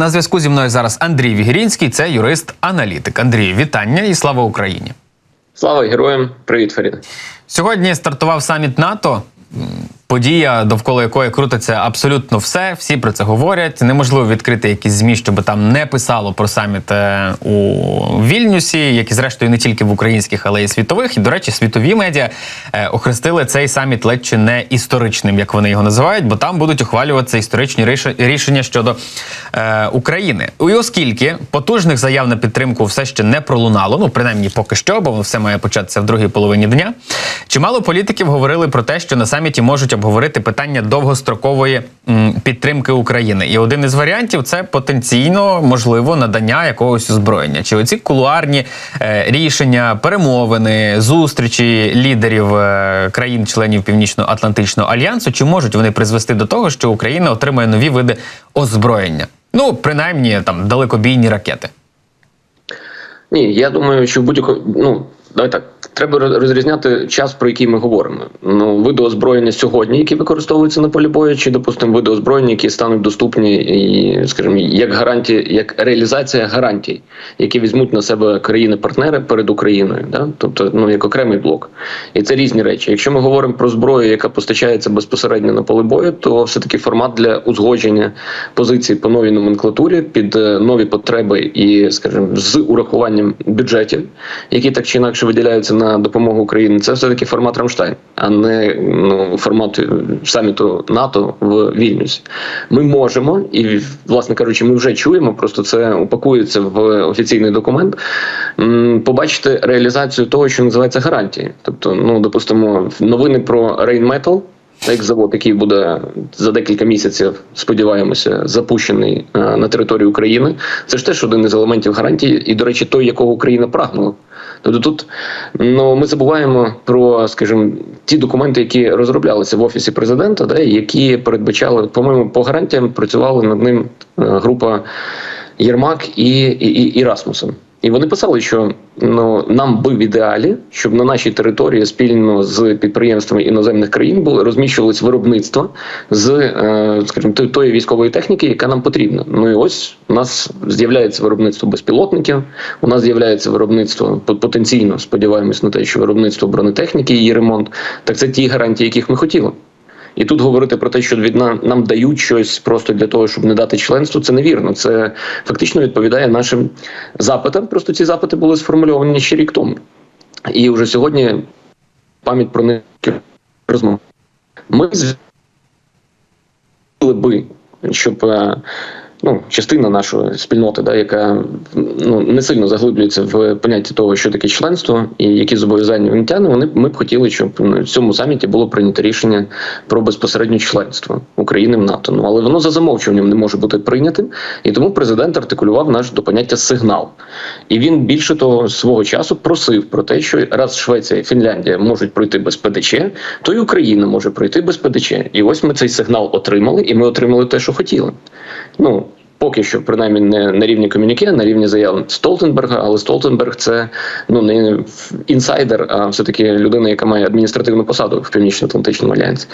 На зв'язку зі мною зараз Андрій Вігірінський, це юрист-аналітик. Андрій, вітання і слава Україні. Слава героям! Привіт, Фаріда. Сьогодні стартував саміт НАТО. Подія, довкола якої крутиться абсолютно все. Всі про це говорять. Неможливо відкрити якісь змі, щоб там не писало про саміт е, у Вільнюсі, як і зрештою не тільки в українських, але й світових. І до речі, світові медіа е, охрестили цей саміт ледь чи не історичним, як вони його називають, бо там будуть ухвалюватися історичні ріш- рішення щодо е, України. І оскільки потужних заяв на підтримку все ще не пролунало, ну принаймні поки що, бо все має початися в другій половині дня. Чимало політиків говорили про те, що на саміті можуть обговорити питання довгострокової підтримки України. І один із варіантів це потенційно можливо надання якогось озброєння. Чи оці кулуарні е, рішення, перемовини, зустрічі лідерів е, країн-членів Північно-Атлантичного альянсу, чи можуть вони призвести до того, що Україна отримає нові види озброєння? Ну, принаймні там далекобійні ракети. Ні, я думаю, що в будь-якому ну давай так. Треба роз- розрізняти час, про який ми говоримо. Ну, види озброєння сьогодні, які використовуються на полі бою, чи допустимо види озброєння, які стануть доступні і, скажімо, як гарантії, як реалізація гарантій, які візьмуть на себе країни-партнери перед Україною, да? тобто ну як окремий блок. І це різні речі. Якщо ми говоримо про зброю, яка постачається безпосередньо на поле бою, то все таки формат для узгодження позицій по новій номенклатурі під е, нові потреби і, скажімо, з урахуванням бюджетів, які так чи інакше виділяються на допомогу Україні, це все таки формат Рамштайн, а не ну формат саміту НАТО в Вільнюсі. Ми можемо, і власне кажучи, ми вже чуємо, просто це упакується в офіційний документ. Побачити реалізацію того, що називається гарантії. Тобто, ну допустимо, новини про Rheinmetall, як завод, який буде за декілька місяців, сподіваємося, запущений е, на території України. Це ж теж один із елементів гарантії, і, до речі, той, якого Україна прагнула. Тобто тут ну, ми забуваємо про, скажімо, ті документи, які розроблялися в офісі президента, да, які передбачали, по-моєму, по гарантіям працювали над ним е, група Єрмак і, і, і, і Расмусен. І вони писали, що ну нам би в ідеалі, щоб на нашій території спільно з підприємствами іноземних країн були розміщувалось виробництво з, е, скажімо, тої- військової техніки, яка нам потрібна. Ну і ось у нас з'являється виробництво безпілотників. У нас з'являється виробництво по- потенційно, сподіваємось на те, що виробництво бронетехніки і її ремонт. Так це ті гарантії, яких ми хотіли. І тут говорити про те, що від нам, нам дають щось просто для того, щоб не дати членство, це невірно. Це фактично відповідає нашим запитам. Просто ці запити були сформульовані ще рік тому. І вже сьогодні пам'ять про них розмова. Ми звіли би, щоб е, ну, частина нашої спільноти, да, яка ну, не сильно заглиблюється в поняття того, що таке членство і які зобов'язання він тягне, вони ми б хотіли, щоб в цьому саміті було прийнято рішення про безпосереднє членство України в НАТО. Ну але воно за замовчуванням не може бути прийнятим, і тому президент артикулював наш до поняття сигнал. І він більше того свого часу просив про те, що раз Швеція і Фінляндія можуть пройти без ПДЧ, то й Україна може пройти без ПДЧ. І ось ми цей сигнал отримали, і ми отримали те, що хотіли. Ну поки що, принаймні, не на рівні ком'юніке, на рівні заяв Столтенберга, але Столтенберг це ну не інсайдер, а все таки людина, яка має адміністративну посаду в північно-атлантичному альянсі.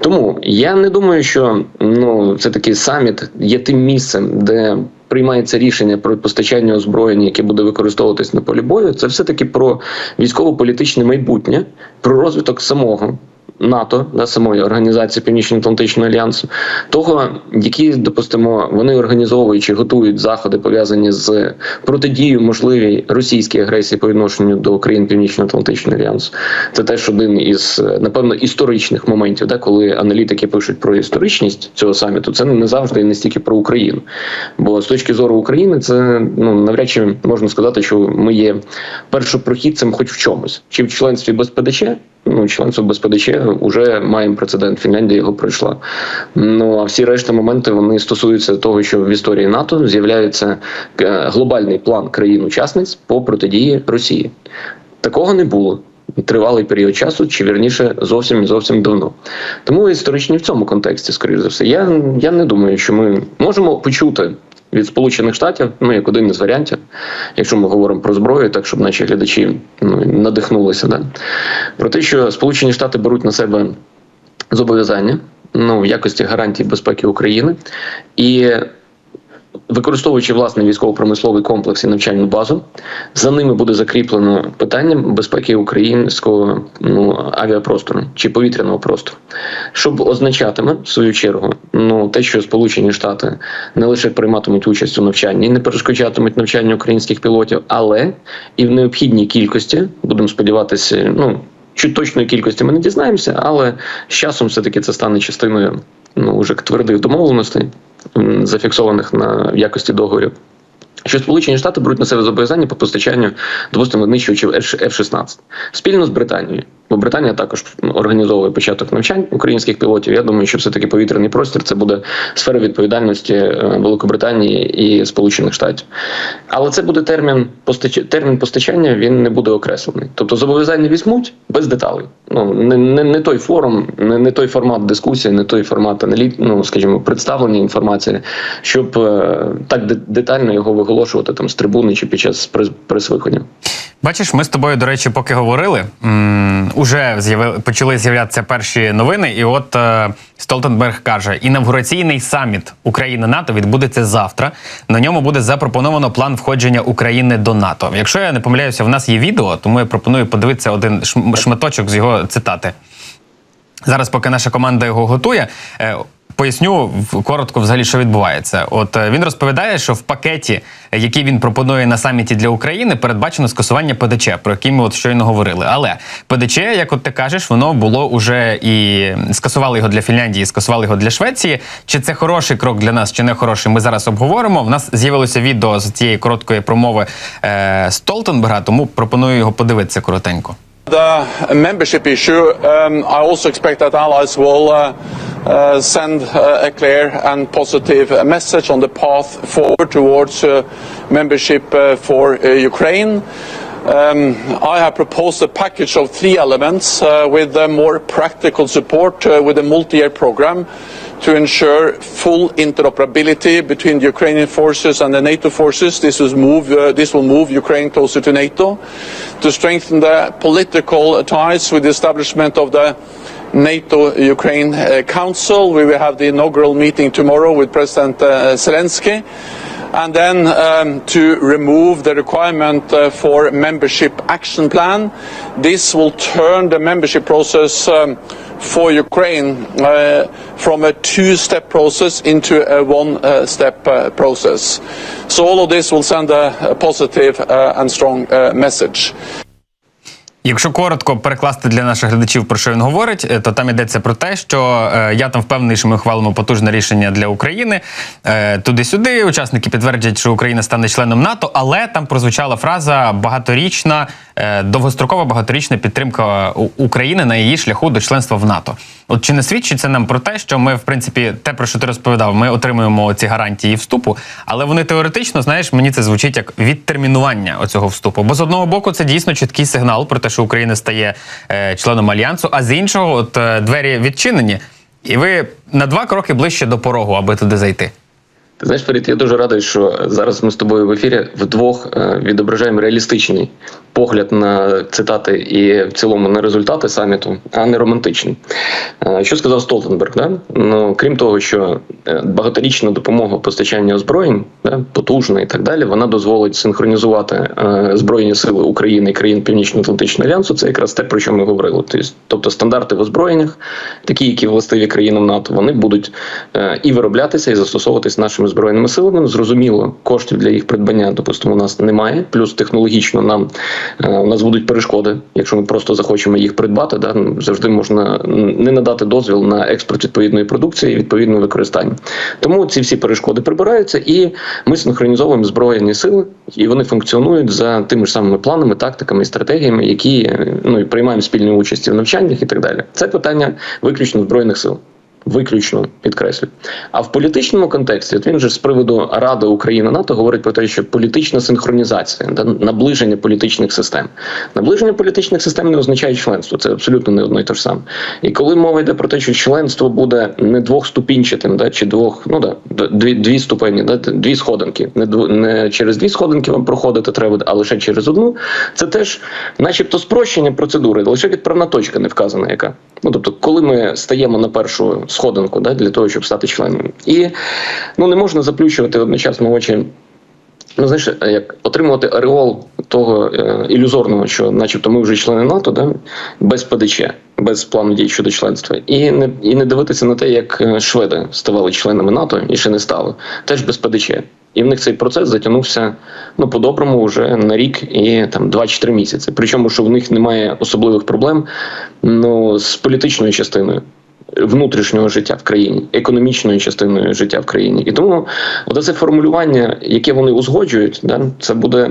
Тому я не думаю, що ну це такий саміт є тим місцем, де. Приймається рішення про постачання озброєння, яке буде використовуватись на полі бою. Це все таки про військово-політичне майбутнє, про розвиток самого НАТО, да, самої організації Північно-Атлантичного альянсу, того, які допустимо, вони організовують чи готують заходи пов'язані з протидією можливій російській агресії по відношенню до країн Північно-Атлантичного альянсу. Це теж один із напевно історичних моментів, да, коли аналітики пишуть про історичність цього саміту. Це не завжди і не стільки про Україну. Бо з точки зору України, це ну навряд чи можна сказати, що ми є першопрохідцем, хоч в чомусь, чи в членстві без ПДЧ. Ну, членство без ПДЧ вже маємо прецедент. Фінляндія його пройшла. Ну а всі решта моменти вони стосуються того, що в історії НАТО з'являється е, глобальний план країн-учасниць по протидії Росії. Такого не було. Тривалий період часу, чи вірніше зовсім зовсім давно. Тому історичні в цьому контексті, скоріш за все. Я, я не думаю, що ми можемо почути від Сполучених Штатів, ну як один із варіантів, якщо ми говоримо про зброю, так щоб наші глядачі ну, надихнулися, да? про те, що Сполучені Штати беруть на себе зобов'язання ну, в якості гарантії безпеки України, і використовуючи власний військово-промисловий комплекс і навчальну базу, за ними буде закріплено питання безпеки українського ну, авіапростору чи повітряного простору, що означатиме в свою чергу, ну те, що Сполучені Штати не лише прийматимуть участь у навчанні, і не перешкоджатимуть навчанню українських пілотів, але і в необхідній кількості будемо сподіватися, ну. Чуть точної кількості ми не дізнаємося, але з часом все-таки це стане частиною ну, вже твердих домовленостей, зафіксованих на якості договорів. Що Сполучені Штати беруть на себе зобов'язання по постачанню, допустимо, винищувачів F-16 спільно з Британією. Бо Британія також ну, організовує початок навчань українських пілотів. Я думаю, що все таки повітряний простір це буде сфера відповідальності е, Великобританії і Сполучених Штатів. Але це буде термін постач... термін постачання. Він не буде окреслений. Тобто зобов'язання візьмуть без деталей. Ну не, не, не той форум, не, не той формат дискусії, не той формат аналіт, ну скажімо, представлення інформації, щоб е, так де- детально його виголошувати там з трибуни чи під час прес- прес-виходів. Бачиш, ми з тобою, до речі, поки говорили, м, уже з'яви, почали з'являтися перші новини, і от е, Столтенберг каже: інавгураційний саміт України НАТО відбудеться завтра. На ньому буде запропоновано план входження України до НАТО. Якщо я не помиляюся, в нас є відео, тому я пропоную подивитися один шм- шматочок з його цитати. Зараз, поки наша команда його готує, е, поясню коротко взагалі, що відбувається. От е, він розповідає, що в пакеті, який він пропонує на саміті для України, передбачено скасування ПДЧ, про який ми от щойно говорили. Але ПДЧ, як от ти кажеш, воно було уже і скасували його для Фінляндії, скасували його для Швеції. Чи це хороший крок для нас, чи не хороший? Ми зараз обговоримо. В нас з'явилося відео з цієї короткої промови е, Столтенберга, тому пропоную його подивитися коротенько. The membership issue, um, I also expect that allies will uh, uh, send uh, a clear and positive message on the path forward towards uh, membership uh, for uh, Ukraine. Um, I have proposed a package of three elements with more practical support with a multi-year program to ensure full interoperability between the Ukrainian forces and the NATO forces. This, move, uh, this will move Ukraine closer to NATO. To strengthen the political ties with the establishment of the NATO-Ukraine uh, Council. We will have the inaugural meeting tomorrow with President uh, Zelensky and then um, to remove the requirement uh, for membership action plan. This will turn the membership process um, for Ukraine uh, from a two-step process into a one-step uh, process. So all of this will send a, positive and strong message. Якщо коротко перекласти для наших глядачів, про що він говорить, е, то там йдеться про те, що е, я там впевнений, що ми ухвалимо потужне рішення для України. Е, туди-сюди учасники підтвердять, що Україна стане членом НАТО, але там прозвучала фраза багаторічна, е, довгострокова багаторічна підтримка України на її шляху до членства в НАТО. От чи не свідчить це нам про те, що ми, в принципі, те, про що ти розповідав, ми отримуємо ці гарантії вступу, але вони теоретично, знаєш, мені це звучить як відтермінування оцього вступу. Бо з одного боку, це дійсно чіткий сигнал про те, що Україна стає е, членом альянсу, а з іншого, от е, двері відчинені, і ви на два кроки ближче до порогу, аби туди зайти. Ти знаєш, Ферід, я дуже радий, що зараз ми з тобою в ефірі вдвох е, відображаємо реалістичний погляд на цитати і в цілому на результати саміту, а не романтичний. Е, Що сказав Столтенберг? Да? Ну крім того, що е, багаторічна допомога постачання озброєнь, да, потужна і так далі, вона дозволить синхронізувати збройні сили України і країн Північно-Атлантичного альянсу. Це якраз те, про що ми говорили. Тобто, Тобто стандарти в озброєннях, такі, які властиві країнам НАТО, вони будуть і вироблятися, і застосовуватись нашими збройними силами. Зрозуміло, коштів для їх придбання, допустимо, у нас немає. Плюс технологічно нам е, у нас будуть перешкоди. Якщо ми просто захочемо їх придбати, да ну, завжди можна не надати дозвіл на експорт відповідної продукції і відповідне використання. Тому ці всі перешкоди прибираються, і ми синхронізовуємо збройні сили, і вони функціонують за тими ж самими планами, тактиками і стратегіями, які е, ну і приймаємо спільну участь в навчаннях і так далі. Це питання виключно збройних сил. Виключно підкреслю. А в політичному контексті він же з приводу Ради України НАТО говорить про те, що політична синхронізація, наближення політичних систем. Наближення політичних систем не означає членство. Це абсолютно не одно й те ж саме. І коли мова йде про те, що членство буде не двохступінчатим, да, чи двох, ну да, дві, дві ступені, да, дві сходинки. Не, дв- не через дві сходинки вам проходити треба, а лише через одну. Це теж, начебто, спрощення процедури, лише відправна точка не вказана, яка. Ну тобто, коли ми стаємо на першу сходинку да, для того, щоб стати членом. І ну не можна заплющувати одночасно очі. Ну, знаєш, як отримувати ореол того е, ілюзорного, що, начебто, ми вже члени НАТО, да, без ПДЧ, без плану дій щодо членства, і не і не дивитися на те, як е, шведи ставали членами НАТО і ще не стали, теж без ПДЧ. І в них цей процес затягнувся ну по-доброму вже на рік і там 2-3 місяці. Причому, що в них немає особливих проблем ну, з політичною частиною внутрішнього життя в країні, економічною частиною життя в країні. І тому це формулювання, яке вони узгоджують, да, це буде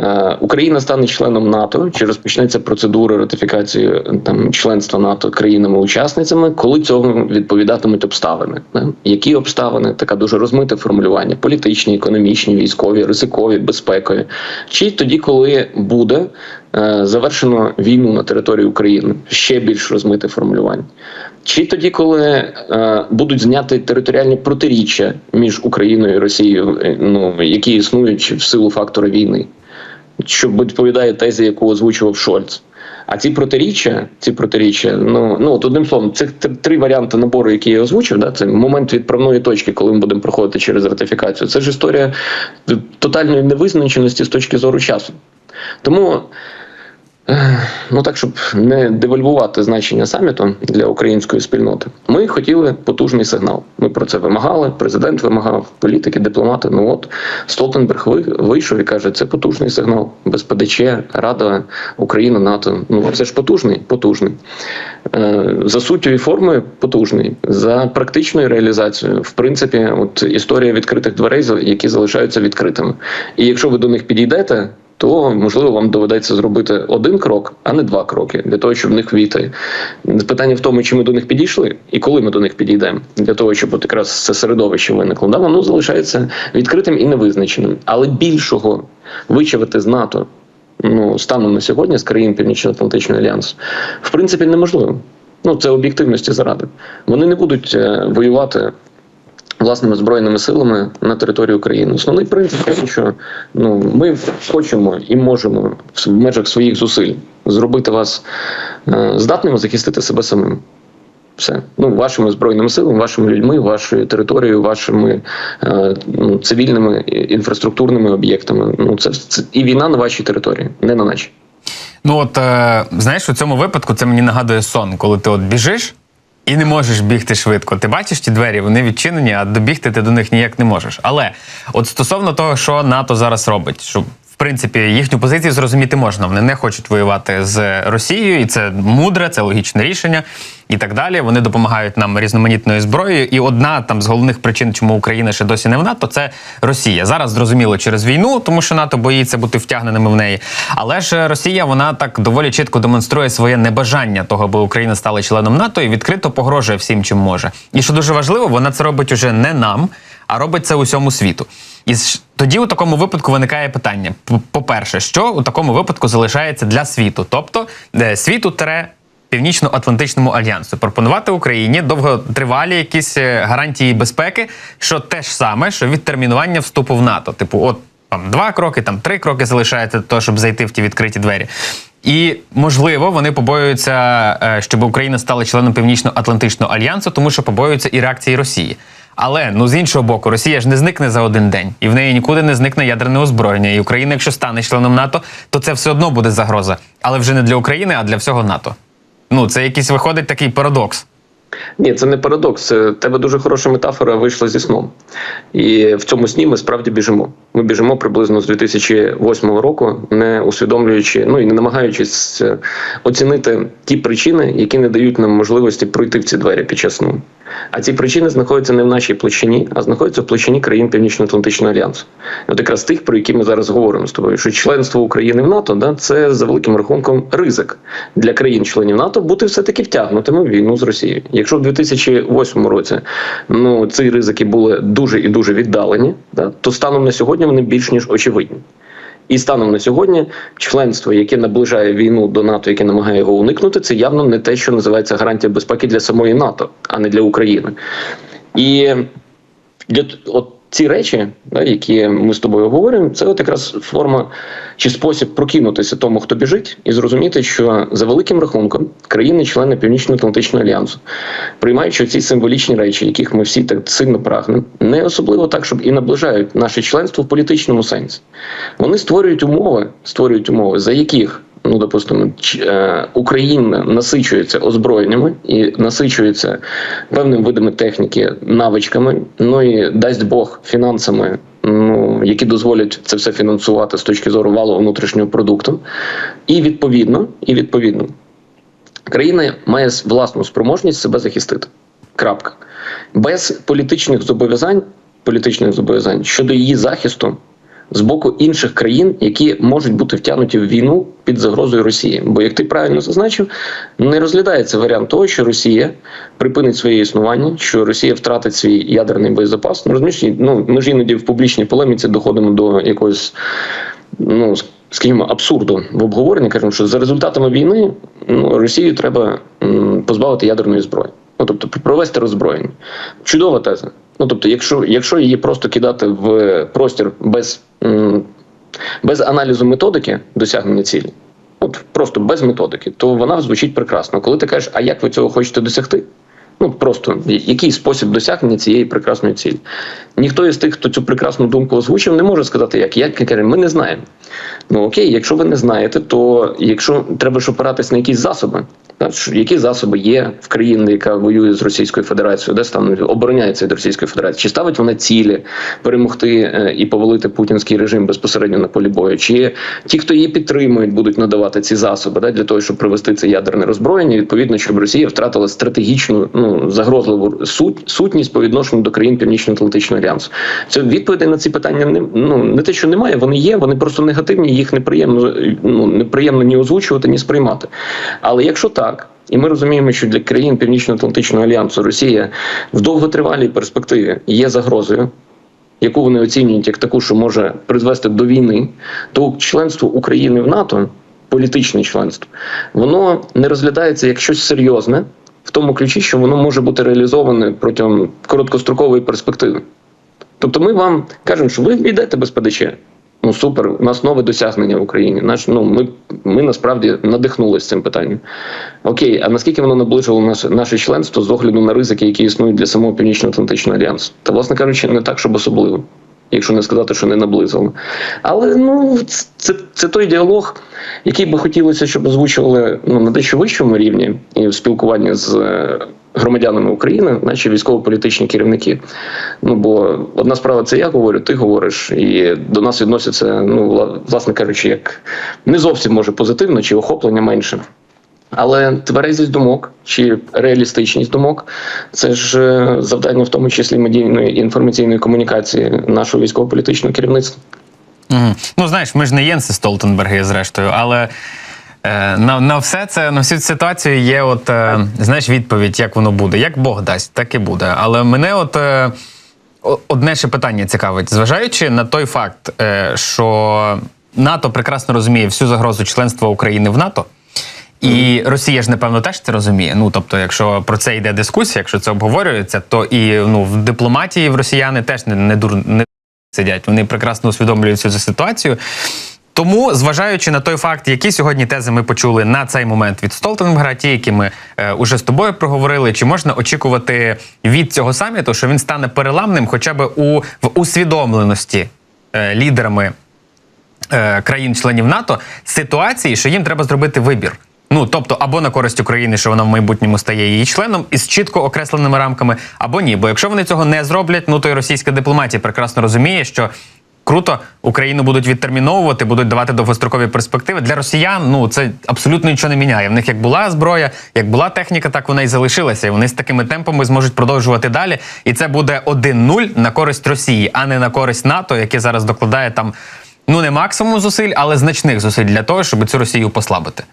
е, Україна стане членом НАТО, чи розпочнеться процедура ратифікації там членства НАТО країнами-учасницями, коли цього відповідатимуть обставини. Да? Які обставини? Така дуже розмите формулювання: політичні, економічні, військові, ризикові, безпекові. Чи тоді, коли буде завершено війну на території України, ще більш розмите формулювання. Чи тоді, коли е, будуть зняти територіальні протиріччя між Україною і Росією, е, ну які існують в силу фактора війни, що відповідає тезі, яку озвучував Шольц. А ці протиріччя, ці протиріччя, ну ну от одним словом, це три варіанти набору, які я озвучив. Да, це момент відправної точки, коли ми будемо проходити через ратифікацію. Це ж історія тотальної невизначеності з точки зору часу. Тому. Ну так, щоб не девальвувати значення саміту для української спільноти, ми хотіли потужний сигнал. Ми про це вимагали. Президент вимагав, політики, дипломати. Ну от Столтенберг вийшов і каже, це потужний сигнал. Без ПДЧ, Рада, Україна, НАТО. Ну це ж потужний, потужний. Е, за суттю формою потужний. За практичною реалізацією, в принципі, от історія відкритих дверей, які залишаються відкритими. І якщо ви до них підійдете то можливо вам доведеться зробити один крок, а не два кроки для того, щоб в них війти. Питання в тому, чи ми до них підійшли, і коли ми до них підійдемо, для того, щоб от якраз це середовище виникло. Да, воно залишається відкритим і невизначеним, але більшого вичавити з НАТО. Ну, станом на сьогодні з країн Північно-Атлантичного альянсу, в принципі, неможливо. Ну це об'єктивності заради. Вони не будуть е, воювати власними збройними силами на території України. Основний принцип що ну ми хочемо і можемо в межах своїх зусиль зробити вас е, здатними захистити себе самим. Все ну вашими збройними силами, вашими людьми, вашою територією, вашими е, ну, цивільними інфраструктурними об'єктами. Ну це, це і війна на вашій території, не на нашій. Ну от е, знаєш, у цьому випадку це мені нагадує сон, коли ти от біжиш. І не можеш бігти швидко. Ти бачиш ті двері, вони відчинені, а добігти ти до них ніяк не можеш. Але от стосовно того, що НАТО зараз робить, що в принципі їхню позицію зрозуміти можна. Вони не хочуть воювати з Росією, і це мудре, це логічне рішення. І так далі. Вони допомагають нам різноманітною зброєю. І одна там з головних причин, чому Україна ще досі не в НАТО, це Росія. Зараз зрозуміло через війну, тому що НАТО боїться бути втягненими в неї. Але ж Росія вона так доволі чітко демонструє своє небажання того, аби Україна стала членом НАТО і відкрито погрожує всім, чим може. І що дуже важливо, вона це робить уже не нам, а робить це усьому світу. І тоді у такому випадку виникає питання: по-перше, що у такому випадку залишається для світу, тобто світу тере. Північно-Атлантичному альянсу пропонувати Україні довготривалі якісь е, гарантії безпеки, що те ж саме, що відтермінування вступу в НАТО. Типу, от там два кроки, там три кроки залишається для того, щоб зайти в ті відкриті двері. І можливо, вони побоюються, е, щоб Україна стала членом Північно-Атлантичного альянсу, тому що побоюються і реакції Росії. Але ну з іншого боку, Росія ж не зникне за один день, і в неї нікуди не зникне ядерне озброєння. І Україна, якщо стане членом НАТО, то це все одно буде загроза, але вже не для України, а для всього НАТО. Ну це якийсь виходить такий парадокс. Ні, це не парадокс. Тебе дуже хороша метафора вийшла зі сном. І в цьому сні ми справді біжимо. Ми біжимо приблизно з 2008 року, не усвідомлюючи, ну і не намагаючись е, оцінити ті причини, які не дають нам можливості пройти в ці двері під час сну. А ці причини знаходяться не в нашій площині, а знаходяться в площині країн Північно-Атлантичного альянсу. От якраз тих, про які ми зараз говоримо з тобою, що членство України в НАТО да, це за великим рахунком ризик для країн-членів НАТО бути все-таки втягнутими в війну з Росією. Якщо в 2008 році ну ці ризики були дуже і дуже віддалені, да, то станом на сьогодні вони більш ніж очевидні. І станом на сьогодні членство, яке наближає війну до НАТО, яке намагає його уникнути, це явно не те, що називається гарантія безпеки для самої НАТО, а не для України. І для от ці речі, які ми з тобою говоримо, це от якраз форма чи спосіб прокинутися тому, хто біжить, і зрозуміти, що за великим рахунком країни-члени Північно-Атлантичного альянсу, приймаючи ці символічні речі, яких ми всі так сильно прагнемо, не особливо так, щоб і наближають наше членство в політичному сенсі. Вони створюють умови, створюють умови, за яких ну допустимо, е, Україна насичується озброєннями і насичується певними видами техніки, навичками. Ну і дасть Бог фінансами. Ну, які дозволять це все фінансувати з точки зору валового внутрішнього продукту, і відповідно, і відповідно, країна має власну спроможність себе захистити. Крапка. Без політичних зобов'язань, політичних зобов'язань щодо її захисту з боку інших країн, які можуть бути втягнуті в війну під загрозою Росії. Бо, як ти правильно зазначив, не розглядається варіант того, що Росія припинить своє існування, що Росія втратить свій ядерний боєзапас. Ну розумієш, ну ми ж іноді в публічній полеміці доходимо до якогось ну скажімо, абсурду в обговоренні. Кажемо, що за результатами війни ну, Росію треба позбавити ядерної зброї. Ну тобто провести роззброєння. Чудова теза. Ну тобто, якщо, якщо її просто кидати в простір без, без аналізу методики досягнення цілі, от просто без методики, то вона звучить прекрасно. Коли ти кажеш, а як ви цього хочете досягти? Ну просто який спосіб досягнення цієї прекрасної цілі? Ніхто із тих, хто цю прекрасну думку озвучив, не може сказати, як. Як каже, ми не знаємо. Ну окей, якщо ви не знаєте, то якщо треба ж опиратись на якісь засоби, так, які засоби є в країні, яка воює з Російською Федерацією, десь там обороняється від Російської Федерації, чи ставить вона цілі перемогти е, і повалити путінський режим безпосередньо на полі бою, чи ті, хто її підтримують, будуть надавати ці засоби да, для того, щоб провести це ядерне роззброєння, відповідно, щоб Росія втратила стратегічну ну загрозливу суть, сутність по відношенню до країн Північно-Атлантичного альянсу. Це відповідей на ці питання не ну не те, що немає, вони є, вони просто негативні, їх неприємно ну неприємно ні озвучувати, ні сприймати. Але якщо так. І ми розуміємо, що для країн Північно-Атлантичного альянсу Росія в довготривалій перспективі є загрозою, яку вони оцінюють як таку, що може призвести до війни, то членство України в НАТО, політичне членство, воно не розглядається як щось серйозне, в тому ключі, що воно може бути реалізоване протягом короткострокової перспективи. Тобто, ми вам кажемо, що ви йдете без ПДЧ. Ну супер, у нас нове досягнення в Україні. Наш ну ми, ми насправді надихнулися цим питанням. Окей, а наскільки воно наближило наше, наше членство з огляду на ризики, які існують для самого Північно-Атлантичного альянсу? Та, власне кажучи, не так, щоб особливо, якщо не сказати, що не наблизило. Але ну це, це той діалог, який би хотілося, щоб озвучували ну, на дещо вищому рівні і в спілкуванні з. е, Громадянами України, наші військово-політичні керівники. Ну бо одна справа це я говорю, ти говориш, і до нас відносяться, ну вла- власне кажучи, як не зовсім може позитивно чи охоплення менше. Але тверезість думок чи реалістичність думок це ж е, завдання, в тому числі медійної інформаційної комунікації нашого військово-політичного керівництва. Мгм. Ну, знаєш, ми ж не Єнси Столтенберги, зрештою, але е, на, на все це, на всю ситуацію є от, е, знаєш, відповідь, як воно буде. Як Бог дасть, так і буде. Але мене от. Одне ще питання цікавить, зважаючи на той факт, що НАТО прекрасно розуміє всю загрозу членства України в НАТО, і Росія ж напевно теж це розуміє. Ну тобто, якщо про це йде дискусія, якщо це обговорюється, то і ну в дипломатії в росіяни теж не, не дур не сидять. Вони прекрасно усвідомлюють цю ситуацію. Тому, зважаючи на той факт, які сьогодні тези ми почули на цей момент від Столтенберга, ті, які ми е, уже з тобою проговорили, чи можна очікувати від цього саміту, що він стане переламним, хоча б у в усвідомленості е, лідерами е, країн-членів НАТО ситуації, що їм треба зробити вибір. Ну тобто, або на користь України, що вона в майбутньому стає її членом із чітко окресленими рамками, або ні. Бо якщо вони цього не зроблять, ну то й російська дипломатія прекрасно розуміє, що круто Україну будуть відтерміновувати, будуть давати довгострокові перспективи. Для росіян ну це абсолютно нічого не міняє. В них як була зброя, як була техніка, так вона і залишилася. І вони з такими темпами зможуть продовжувати далі. І це буде 1-0 на користь Росії, а не на користь НАТО, яке зараз докладає там ну не максимум зусиль, але значних зусиль для того, щоб цю Росію послабити.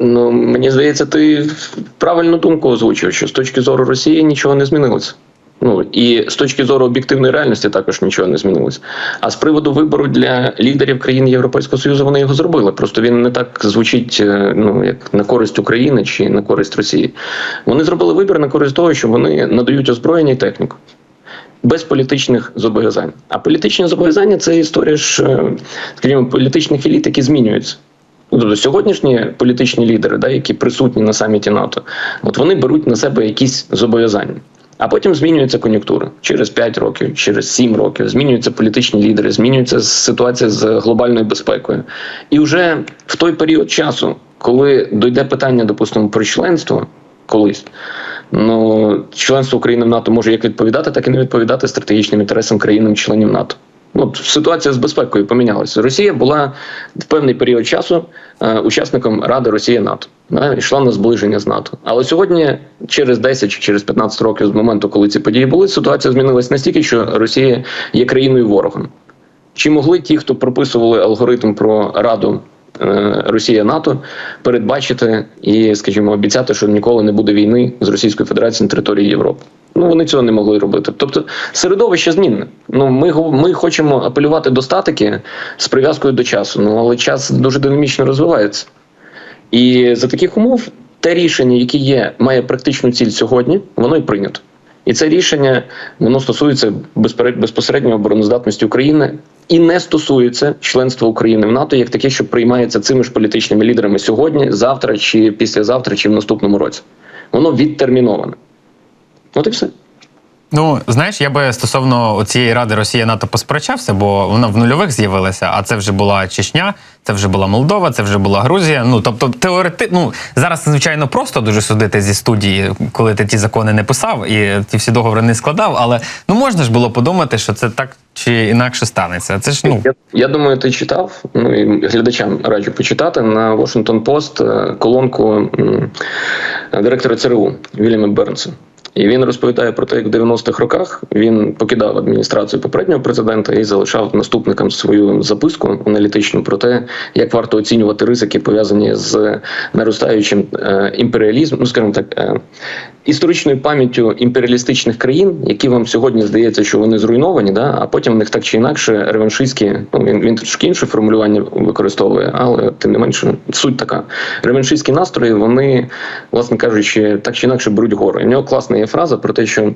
Ну мені здається, ти правильну думку озвучив, що з точки зору Росії нічого не змінилося. Ну і з точки зору об'єктивної реальності також нічого не змінилось. А з приводу вибору для лідерів країн Європейського Союзу вони його зробили. Просто він не так звучить, е, ну як на користь України чи на користь Росії. Вони зробили вибір на користь того, що вони надають озброєння і техніку. без політичних зобов'язань. А політичні зобов'язання це історія ж, е, скажімо, політичних еліт, які змінюються. Ну, Тобто сьогоднішні політичні лідери, да, які присутні на саміті НАТО, от вони беруть на себе якісь зобов'язання. А потім змінюється кон'юнктура через 5 років, через 7 років. Змінюються політичні лідери, змінюється ситуація з глобальною безпекою. І вже в той період часу, коли дойде питання, допустимо, про членство колись, ну членство України в НАТО може як відповідати, так і не відповідати стратегічним інтересам країн-членів НАТО. Ну, ситуація з безпекою помінялася. Росія була в певний період часу е, учасником Ради Росія НАТО. Да, йшла на зближення з НАТО. Але сьогодні, через 10 чи через 15 років з моменту, коли ці події були, ситуація змінилась настільки, що Росія є країною ворогом. Чи могли ті, хто прописували алгоритм про Раду е, Росія НАТО, передбачити і, скажімо, обіцяти, що ніколи не буде війни з Російською Федерацією на території Європи? Ну вони цього не могли робити. Тобто середовище змінне. Ну ми ми хочемо апелювати до статики з прив'язкою до часу. Ну але час дуже динамічно розвивається. І за таких умов те рішення, яке є, має практичну ціль сьогодні, воно і прийнято. І це рішення воно стосується безпосередньо обороноздатності України і не стосується членства України в НАТО як таке, що приймається цими ж політичними лідерами сьогодні, завтра чи післязавтра, чи в наступному році. Воно відтерміноване. От і все. Ну, знаєш, я би стосовно цієї ради Росія НАТО посперечався, бо вона в нульових з'явилася, а це вже була Чечня, це вже була Молдова, це вже була Грузія. Ну тобто, теорети... ну зараз звичайно просто дуже судити зі студії, коли ти ті закони не писав і ті всі договори не складав. Але ну можна ж було подумати, що це так чи інакше станеться. Це ж ну Я, я думаю, ти читав. Ну і глядачам раджу почитати на Washington Post е, колонку директора ЦРУ Вільяма Бернса. І він розповідає про те, як в 90-х роках він покидав адміністрацію попереднього президента і залишав наступникам свою записку аналітичну про те, як варто оцінювати ризики пов'язані з наростаючим е, імперіалізмом, ну скажімо так, е, історичною пам'яттю імперіалістичних країн, які вам сьогодні здається, що вони зруйновані, да, а потім в них так чи інакше реваншистські, ну він, він трошки інше формулювання використовує, але тим не менше суть така. Реваншистські настрої, вони, власне кажучи, так чи інакше беруть гору. І в нього класна є фраза про те, що е,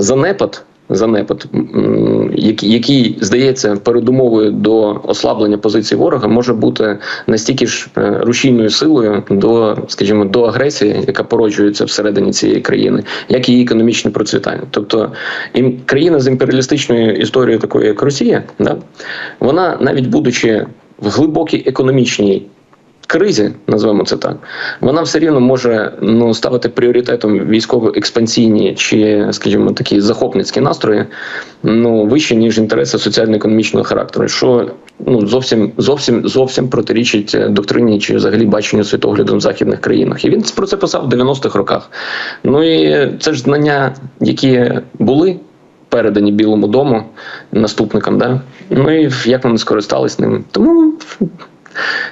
занепад. Занепад, який, здається передумовою до ослаблення позицій ворога, може бути настільки ж е, рушійною силою до, скажімо, до агресії, яка породжується всередині цієї країни, як і її економічне процвітання. Тобто країна з імперіалістичною історією, такою як Росія, да, вона навіть будучи в глибокій економічній кризі, назвемо це так, вона все рівно може ну ставити пріоритетом військово-експансійні чи, скажімо, такі захопницькі настрої, ну вище ніж інтереси соціально-економічного характеру, що ну зовсім зовсім зовсім протирічить е, доктрині чи взагалі баченню світогляду в західних країнах. І він про це писав в 90-х роках. Ну і це ж знання, які були. Передані Білому дому наступникам, да ну і як вони скористались ним. Тому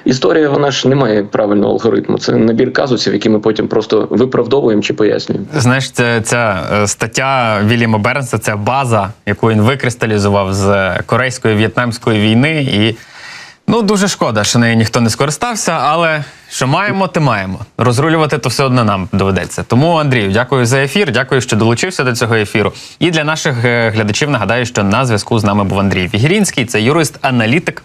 Історія вона ж не має правильного алгоритму. Це набір казусів, які ми потім просто виправдовуємо чи пояснюємо. Знаєш, це ця е, стаття Вільяма Бернса, це база, яку він викристалізував з корейської в'єтнамської війни. І ну дуже шкода, що нею ніхто не скористався, але що маємо, те маємо. Розрулювати то все одно нам доведеться. Тому, Андрію, дякую за ефір. Дякую, що долучився до цього ефіру. І для наших е, глядачів нагадаю, що на зв'язку з нами був Андрій Фігірінський, це юрист-аналітик.